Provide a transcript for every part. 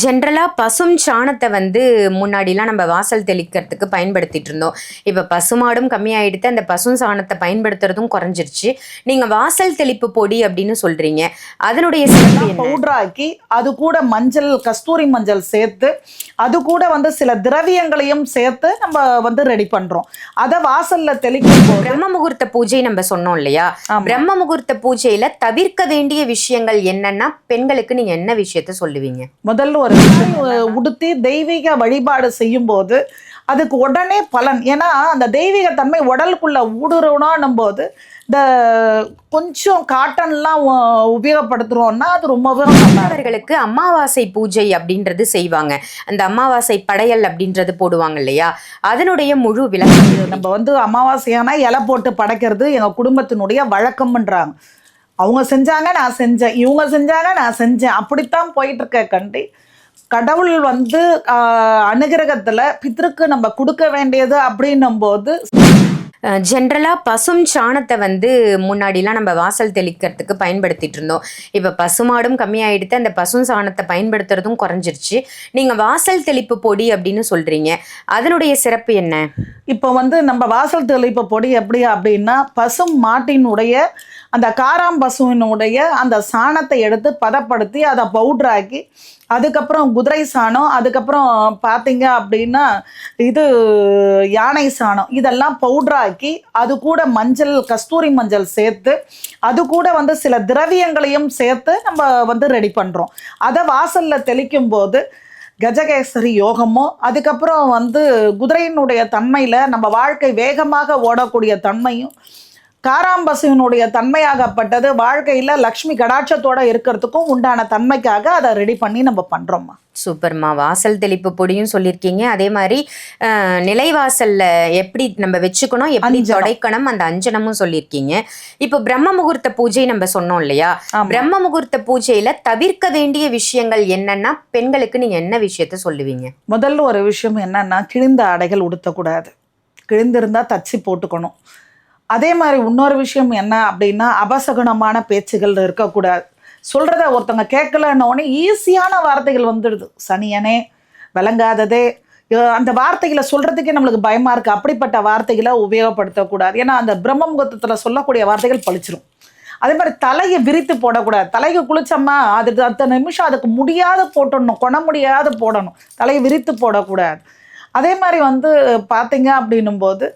ஜென்ரலாக பசும் சாணத்தை வந்து முன்னாடிலாம் நம்ம வாசல் தெளிக்கிறதுக்கு பயன்படுத்திட்டு இருந்தோம். இப்போ பசுமாடும் கம்மியாயிடுத்து அந்த பசும் சாணத்தை பயன்படுத்துறதும் குறைஞ்சிருச்சு. நீங்கள் வாசல் தெளிப்பு பொடி அப்படின்னு சொல்கிறீங்க அதனுடைய பவுடராக்கி அது கூட மஞ்சள் கஸ்தூரி மஞ்சள் சேர்த்து அது கூட வந்து சில திரவியங்களையும் சேர்த்து நம்ம வந்து ரெடி பண்றோம். அதை வாசல்ல தெளிக்கும் பிரம்ம முகூர்த்த பூஜை நம்ம சொன்னோம் இல்லையா. பிரம்ம முகூர்த்த பூஜையில தவிர்க்க வேண்டிய விஷயங்கள் என்னன்னா பெண்களுக்கு நீங்க என்ன விஷயத்த சொல்லுவீங்க? முதல்ல ஒரு உடுத்தி தெய்வீக வழிபாடு செய்யும் போது அதுக்கு உடனே பலன். ஏன்னா அந்த தெய்வீக தன்மை உடலுக்குள்ள ஊடுருவணும் போது இந்த கொஞ்சம் காட்டன்லாம் உ- உபயோகப்படுத்துறோம்னா அது ரொம்பவே. அவர்களுக்கு அமாவாசை பூஜை அப்படின்றது செய்வாங்க. அந்த அமாவாசை படையல் அப்படின்றது போடுவாங்க இல்லையா? அதனுடைய முழு விளக்கம். நம்ம வந்து அமாவாசையான இலை போட்டு படைக்கிறது எங்க குடும்பத்தினுடைய வழக்கம்ன்றாங்க. அவங்க செஞ்சாங்க நான் செஞ்சேன். இவங்க செஞ்சாங்க நான் செஞ்சேன். அப்படித்தான் போயிட்டு இருக்க கண்டி. கடவுள் வந்து அனுகிரகத்துல பித்ருக்கு நம்ம கொடுக்க வேண்டியது அப்படின்னும் போது ஜென்ரலாக பசும் சாணத்தை வந்து முன்னாடிலாம் நம்ம வாசல் தெளிக்கிறதுக்கு பயன்படுத்திட்டு இருந்தோம். இப்போ பசுமாடும் கம்மியாயிடுத்து அந்த பசும் சாணத்தை பயன்படுத்துறதும் குறைஞ்சிருச்சு. நீங்கள் வாசல் தெளிப்பு பொடி அப்படின்னு சொல்கிறீங்க அதனுடைய சிறப்பு என்ன? இப்போ வந்து நம்ம வாசல் தெளிப்பு பொடி எப்படி அப்படின்னா பசும் மாட்டினுடைய அந்த காராம் பசுவினுடைய அந்த சாணத்தை எடுத்து பதப்படுத்தி அதை பவுட்ராக்கி அதுக்கப்புறம் குதிரை சாணம் அதுக்கப்புறம் பார்த்தீங்க அப்படின்னா இது யானை சாணம் இதெல்லாம் பவுட்ராக்கி அது கூட மஞ்சள் கஸ்தூரி மஞ்சள் சேர்த்து அது கூட வந்து சில திரவியங்களையும் சேர்த்து நம்ம வந்து ரெடி பண்ணுறோம் அதை வாசலில் தெளிக்கும் போது கஜகேசரி யோகமோ அதுக்கப்புறம் வந்து குதிரையினுடைய தன்மையில் நம்ம வாழ்க்கை வேகமாக ஓடக்கூடிய தன்மையும் காராம்பசுவினுடைய தன்மையாகப்பட்டது. வாழ்க்கையில் லக்ஷ்மி கடாட்சத்தோட இருக்கிறதுக்கும் உண்டான தன்மைக்காக அதை ரெடி பண்ணி நம்ம பண்ணுறோம்மா சூப்பர்மா. வாசல் தெளிப்பு பொடியும் சொல்லியிருக்கீங்க. அதே மாதிரி நிலைவாசல்ல எப்படி நம்ம வச்சுக்கணும் எப்படி. தொடைக்கணும் அந்த அஞ்சனமும் சொல்லியிருக்கீங்க. இப்போ பிரம்ம முகூர்த்த பூஜை நம்ம சொன்னோம் இல்லையா. பிரம்ம முகூர்த்த பூஜையில தவிர்க்க வேண்டிய விஷயங்கள் என்னன்னா பெண்களுக்கு நீங்க என்ன விஷயத்த சொல்லுவீங்க? முதல்ல ஒரு விஷயம் என்னன்னா கிழிந்த ஆடைகள் உடுத்தக்கூடாது. கிழிந்திருந்தா தச்சு போட்டுக்கணும். அதே மாதிரி இன்னொரு விஷயம் என்ன அப்படின்னா அபசகுணமான பேச்சுகள் இருக்கக்கூடாது. சொல்கிறத ஒருத்தவங்க கேட்கலன்னொடனே ஈஸியான வார்த்தைகள் வந்துடுது. சனியனே விளங்காததே. அந்த வார்த்தைகளை சொல்கிறதுக்கே நம்மளுக்கு பயமாக இருக்குது அப்படிப்பட்ட வார்த்தைகளை உபயோகப்படுத்தக்கூடாது. ஏன்னா அந்த பிரம்மமுகத்தில் சொல்லக்கூடிய வார்த்தைகள் பழிச்சிரும் அதே மாதிரி தலையை விரித்து போடக்கூடாது. தலைக்கு குளிச்சோம்னா அதுக்கு அத்தனை நிமிஷம் அதுக்கு முடியாத போட்டுடணும் கொண முடியாத போடணும். தலையை விரித்து போடக்கூடாது. அதே மாதிரி வந்து பார்த்தீங்க அப்படின்னும் போது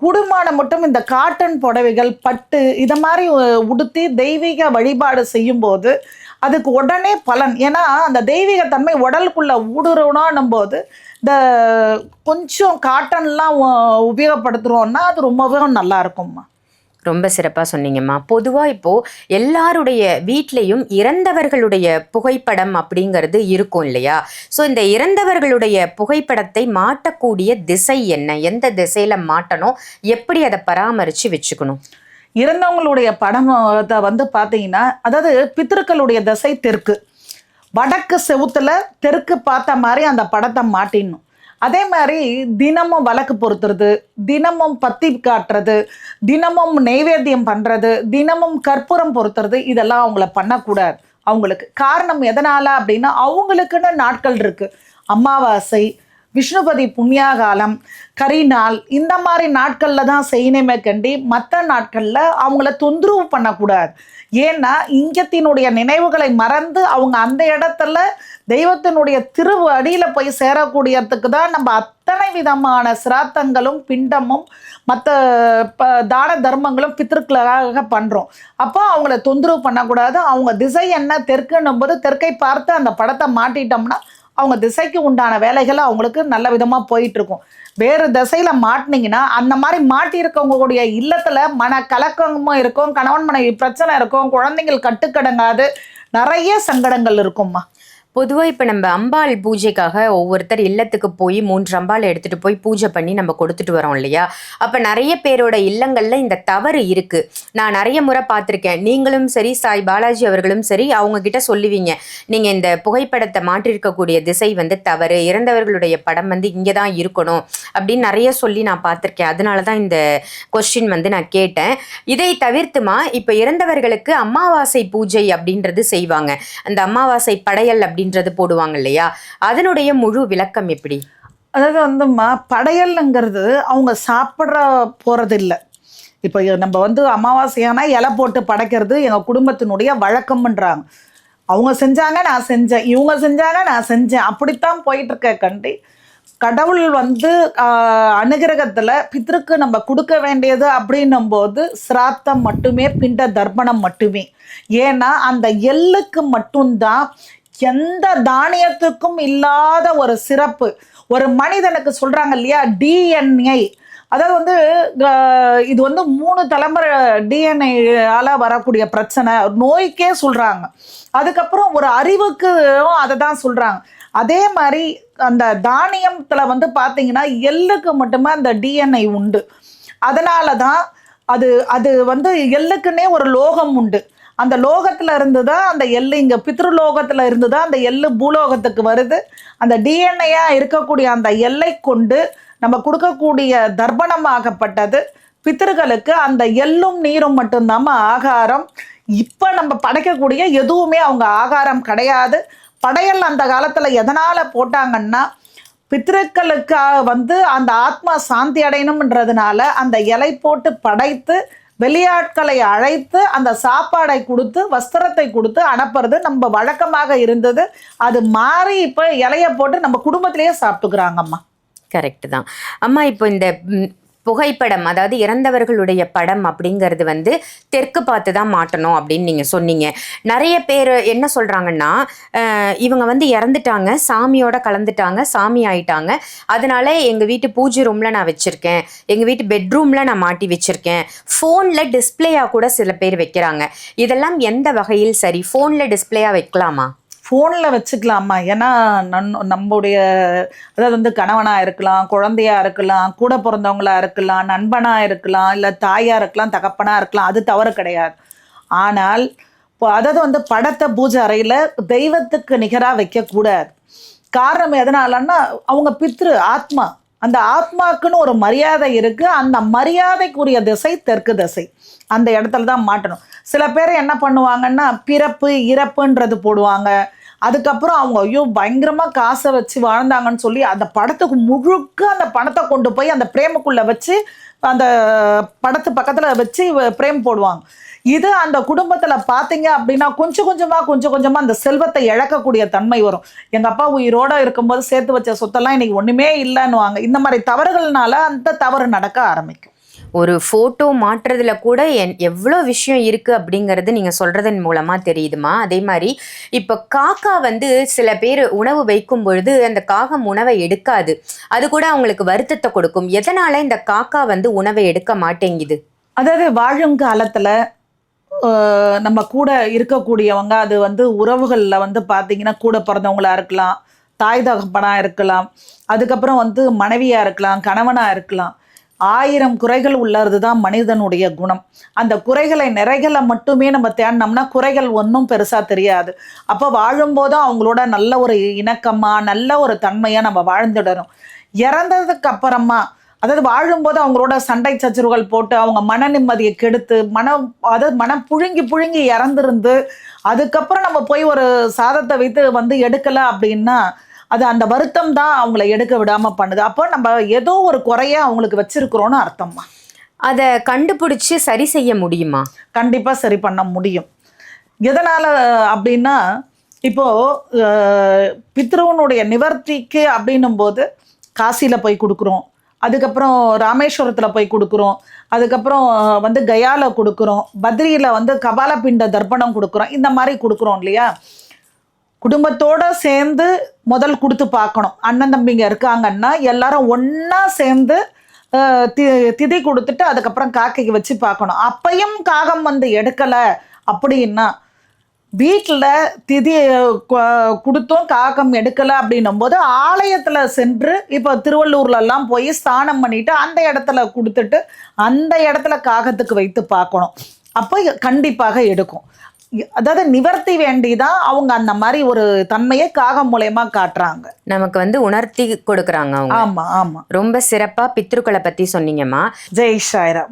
குடும்பம் மட்டும் இந்த காட்டன் புடவைகள் பட்டு இதை மாதிரி உடுத்தி தெய்வீக வழிபாடு செய்யும்போது அதுக்கு உடனே பலன். ஏன்னா அந்த தெய்வீக தன்மை உடலுக்குள்ள ஊடுருவணும் போது இந்த கொஞ்சம் காட்டன்லாம் உ- உபயோகப்படுத்துறோம்னா அது ரொம்பவே நல்லா இருக்கும்மா. ரொம்ப சிறப்பாக சொன்னீங்கம்மா. பொதுவாக இப்போது எல்லாருடைய வீட்லேயும் இறந்தவர்களுடைய புகைப்படம் அப்படிங்கிறது இருக்கும் இல்லையா? ஸோ இந்த இறந்தவர்களுடைய புகைப்படத்தை மாட்டக்கூடிய திசை என்ன? எந்த திசையில் மாட்டணும்? எப்படி அதை பராமரித்து வச்சுக்கணும்? இறந்தவங்களுடைய படம் அதை வந்து பார்த்தீங்கன்னா அதாவது பித்திருக்களுடைய திசை தெற்கு. வடக்கு செவுத்தில் தெற்கு பார்த்த மாதிரி அந்த படத்தை மாட்டிடணும். அதே மாதிரி தினமும் வழக்கு பொறுத்துறது தினமும் பத்தி காட்டுறது தினமும் நெய்வேத்தியம் பண்ணுறது தினமும் கற்பூரம் பொறுத்துறது இதெல்லாம் அவங்கள பண்ணக்கூடாது. அவங்களுக்கு காரணம் எதனால அப்படின்னா அவங்களுக்குன்னு நாட்கள் இருக்குது அமாவாசை விஷ்ணுபதி புண்ணியாகாலம். கரிநாள் இந்த மாதிரி நாட்களில் தான் செய்யணுமே கண்டி மற்ற நாட்களில் அவங்கள தொந்தரவு பண்ணக்கூடாது. ஏன்னா இங்கத்தினுடைய நினைவுகளை மறந்து அவங்க அந்த இடத்துல தெய்வத்தினுடைய திரு அடியில் போய் சேரக்கூடியதுக்கு தான் நம்ம அத்தனை விதமான சிராத்தங்களும் பிண்டமும் மற்ற ப தான தர்மங்களும் பித்திருக்களாக பண்ணுறோம் அப்போ அவங்கள தொந்தரவு பண்ணக்கூடாது. அவங்க திசை என்ன தெற்குன்னும் போது தெற்கை பார்த்து அந்த படத்தை மாட்டிட்டோம்னா அவங்க திசைக்கு உண்டான வேலைகள் அவங்களுக்கு நல்ல விதமாக போயிட்டு இருக்கும் வேறு திசையில மாட்டினீங்கன்னா அந்த மாதிரி மாட்டியிருக்கவங்களுடைய இல்லத்துல மன கலக்கமும் இருக்கும் கணவன் மனைவி பிரச்சனை இருக்கும் குழந்தைகள் கட்டுக்கடங்காது நிறைய சங்கடங்கள் இருக்கும்மா. பொதுவாக இப்போ நம்ம அம்பாள் பூஜைக்காக ஒவ்வொருத்தர் இல்லத்துக்கு போய் மூன்று அம்பாள் எடுத்துகிட்டு போய் பூஜை பண்ணி நம்ம கொடுத்துட்டு வரோம் இல்லையா? அப்போ நிறைய பேரோட இல்லங்களில் இந்த தவறு இருக்குது நான் நிறைய முறை பார்த்துருக்கேன். நீங்களும் சரி சாய் பாலாஜி அவர்களும் சரி அவங்க கிட்ட சொல்லுவீங்க. நீங்கள் இந்த புகைப்படத்தை மாற்றிருக்கக்கூடிய திசை வந்து தவறு. இறந்தவர்களுடைய படம் வந்து இங்கே தான் இருக்கணும் அப்படின்னு நிறைய சொல்லி நான் பார்த்துருக்கேன். அதனால தான் இந்த கொஸ்டின் வந்து நான் கேட்டேன். இதை தவிர்த்துமா இப்போ இறந்தவர்களுக்கு அமாவாசை பூஜை அப்படின்றது செய்வாங்க. அந்த அமாவாசை படையல் அப்படி அப்படின்றது போடுவாங்க இல்லையா? அதனுடைய முழு விளக்கம் எப்படி? அதாவது வந்துமா படையல்ங்கிறது அவங்க சாப்பிட்ற போகிறது இல்லை இப்போ நம்ம வந்து அமாவாசையானா இலை போட்டு படைக்கிறது எங்கள் குடும்பத்தினுடைய வழக்கம்ன்றாங்க. அவங்க செஞ்சாங்க நான் செஞ்சேன். இவங்க செஞ்சாங்க நான் செஞ்சேன். அப்படித்தான் போயிட்டுருக்க கண்டி. கடவுள் வந்து அனுகிரகத்தில் பித்திருக்கு பித்ருக்கு நம்ம கொடுக்க வேண்டியது அப்படின்னும் போது சிராத்தம் மட்டுமே பிண்ட தர்ப்பணம் மட்டுமே. ஏன்னா அந்த எள்ளுக்கு மட்டும்தான் எந்த தானியத்துக்கும் இல்லாத ஒரு சிறப்பு. ஒரு மனிதனுக்கு சொல்றாங்க இல்லையா? டிஎன்ஏ அதாவது வந்து இது வந்து மூணு தலைமுறை டிஎன்ஏயால் வரக்கூடிய பிரச்சனை. நோய்க்கே சொல்கிறாங்க அதுக்கப்புறம் ஒரு அறிவுக்கு அதை தான் சொல்கிறாங்க அதே மாதிரி அந்த தானியத்தில் வந்து பார்த்தீங்கன்னா எள்ளுக்கு மட்டுமே அந்த டிஎன்ஐ உண்டு. அதனால தான் அது அது வந்து எள்ளுக்குன்னே ஒரு லோகம் உண்டு. அந்த லோகத்தில் இருந்து தான் அந்த எள்ளு இங்கே பித்ருலோகத்தில் இருந்து தான் அந்த எள்ளு பூலோகத்துக்கு வருது. அந்த டிஎன்ஏயா இருக்கக்கூடிய அந்த எல்லை கொண்டு நம்ம கொடுக்கக்கூடிய தர்ப்பணமாகப்பட்டது. பித்தர்களுக்கு அந்த எள்ளும் நீரும் மட்டும்தாம ஆகாரம். இப்போ நம்ம படைக்கக்கூடிய எதுவுமே அவங்க ஆகாரம் கிடையாது. படையல் அந்த காலத்தில் எதனால் போட்டாங்கன்னா பித்திருக்களுக்காக வந்து அந்த ஆத்மா சாந்தி அடையணும்ன்றதுனால அந்த இலை போட்டு படைத்து வெளியாட்களை அழைத்து அந்த சாப்பாடை கொடுத்து வஸ்திரத்தை கொடுத்து அனுப்புறது நம்ம வழக்கமாக இருந்தது. அது மாறி இப்போ இலைய போட்டு நம்ம குடும்பத்திலேயே சாப்பிட்டுக்கிறாங்கம்மா. கரெக்ட் தான். அம்மா இப்போ இந்த புகைப்படம் அதாவது இறந்தவர்களுடைய படம் அப்படிங்கிறது வந்து தெற்கு பார்த்து தான் மாட்டணும் அப்படின்னு நீங்கள் சொன்னீங்க. நிறைய பேர் என்ன சொல்கிறாங்கன்னா இவங்க வந்து இறந்துட்டாங்க சாமியோட கலந்துட்டாங்க சாமி ஆயிட்டாங்க. அதனால எங்கள் வீட்டு பூஜை ரூமில் நான் வச்சுருக்கேன் எங்கள் வீட்டு பெட்ரூமில் நான் மாட்டி வச்சுருக்கேன். ஃபோனில் டிஸ்பிளேயாக கூட சில பேர் வைக்கிறாங்க. இதெல்லாம் எந்த வகையில் சரி? ஃபோனில் டிஸ்பிளேயாக வைக்கலாமா? ஃபோனில் வச்சுக்கலாமா? ஏன்னா நன் நம்முடைய அதாவது வந்து கணவனாக இருக்கலாம் குழந்தையாக இருக்கலாம் கூட பிறந்தவங்களாக இருக்கலாம் நண்பனாக இருக்கலாம் இல்லை தாயாக இருக்கலாம் தகப்பனாக இருக்கலாம் அது தவறு கிடையாது. ஆனால் இப்போ அதாவது வந்து படத்தை பூஜை அறையில் தெய்வத்துக்கு நிகராக வைக்கக்கூடாது. காரணம் எதனாலன்னா அவங்க பித்ரு ஆத்மா. அந்த ஆத்மாக்குன்னு ஒரு மரியாதை இருக்குது அந்த மரியாதைக்குரிய திசை தெற்கு திசை. அந்த இடத்துல தான் மாட்டணும். சில பேர் என்ன பண்ணுவாங்கன்னா பிறப்பு இறப்புன்றது போடுவாங்க. அதுக்கப்புறம் அவங்க ஐயோ பயங்கரமாக காசை வச்சு வாழ்ந்தாங்கன்னு சொல்லி அந்த படத்துக்கு முழுக்க அந்த பணத்தை கொண்டு போய் அந்த பிரேமுக்குள்ளே வச்சு அந்த படத்து பக்கத்தில் வச்சு பிரேம் போடுவாங்க. இது அந்த குடும்பத்தில் பார்த்தீங்க அப்படின்னா கொஞ்சம் கொஞ்சமாக கொஞ்சம் கொஞ்சமாக அந்த செல்வத்தை இழக்கக்கூடிய தன்மை வரும். எங்கள் அப்பா உயிரோட இருக்கும்போது சேர்த்து வச்ச சொத்தெல்லாம் இன்றைக்கி ஒன்றுமே இல்லைன்னுவாங்க. இந்த மாதிரி தவறுகள்னால அந்த தவறு நடக்க ஆரம்பிக்கும். ஒரு ஃபோட்டோ மாற்றுறதுல கூட என் எவ்வளோ விஷயம் இருக்குது அப்படிங்கிறது நீங்கள் சொல்கிறதன் மூலமாக தெரியுதுமா? அதே மாதிரி இப்போ காக்கா வந்து சில பேர் உணவு வைக்கும் பொழுது அந்த காகம் உணவை எடுக்காது. அது கூட அவங்களுக்கு வருத்தத்தை கொடுக்கும். எதனால் இந்த காக்கா வந்து உணவை எடுக்க மாட்டேங்குது? அதாவது வாழும் காலத்தில் நம்ம கூட இருக்கக்கூடியவங்க அது வந்து உறவுகளில் வந்து பார்த்தீங்கன்னா கூட பிறந்தவங்களாக இருக்கலாம் தாய் தகப்பனாக இருக்கலாம் அதுக்கப்புறம் வந்து மனைவியாக இருக்கலாம் கணவனாக இருக்கலாம். ஆயிரம் குறைகள் உள்ளது தான் மனிதனுடைய குணம். அந்த குறைகளை நிறைகளை மட்டுமே நம்ம தேடினோம்னா குறைகள் ஒன்றும் பெருசாக தெரியாது. அப்போ வாழும்போதும் அவங்களோட நல்ல ஒரு இணக்கமாக நல்ல ஒரு தன்மையாக நம்ம வாழ்ந்துடணும். இறந்ததுக்கு அப்புறமா அதாவது வாழும்போது அவங்களோட சண்டை சச்சரவுகள் போட்டு அவங்க மன நிம்மதியை கெடுத்து மனம் அதாவது மனம் புழுங்கி புழுங்கி இறந்துருந்து அதுக்கப்புறம் நம்ம போய் ஒரு சாதத்தை வைத்து வந்து எடுக்கலை அப்படின்னா அது அந்த வருத்தம் தான் அவங்கள எடுக்க விடாம பண்ணுது. அப்போ நம்ம ஏதோ ஒரு குறைய அவங்களுக்கு வச்சிருக்கிறோம்னு அர்த்தம்மா. அதை கண்டுபிடிச்சி சரி செய்ய முடியுமா? கண்டிப்பா சரி பண்ண முடியும். எதனால அப்படின்னா இப்போ அஹ், பித்ருவனுடைய நிவர்த்திக்கு அப்படின்னும் போது காசியில போய் கொடுக்குறோம். அதுக்கப்புறம் ராமேஸ்வரத்துல போய் கொடுக்குறோம். அதுக்கப்புறம் வந்து கயால கொடுக்குறோம். பத்ரியில வந்து கபாலபிண்ட தர்ப்பணம் கொடுக்குறோம். இந்த மாதிரி கொடுக்குறோம் இல்லையா? குடும்பத்தோட சேர்ந்து முதல் கொடுத்து பார்க்கணும். அண்ணன் தம்பிங்க இருக்காங்கன்னா எல்லாரும் ஒன்றா சேர்ந்து தி திதி கொடுத்துட்டு அதுக்கப்புறம் காக்கைக்கு வச்சு பார்க்கணும். அப்பையும் காகம் வந்து எடுக்கலை அப்படின்னா வீட்டில் திதி கொடுத்தும் காகம் எடுக்கலை அப்படின்னும் போது ஆலயத்தில் சென்று இப்போ திருவள்ளூர்லலாம் போய் ஸ்தானம் பண்ணிட்டு அந்த இடத்துல கொடுத்துட்டு அந்த இடத்துல காகத்துக்கு வைத்து பார்க்கணும். அப்போ கண்டிப்பாக எடுக்கும். அதாவது நிவர்த்தி வேண்டிதான் அவங்க அந்த மாதிரி ஒரு தன்மையை காகம் மூலயமா காட்டுறாங்க. நமக்கு வந்து உணர்த்தி கொடுக்குறாங்க அவங்க. ஆமா ஆமா. ரொம்ப சிறப்பாக பித்ருக்களை பற்றி சொன்னீங்கம்மா. ஜெய் ஷாய்ராம்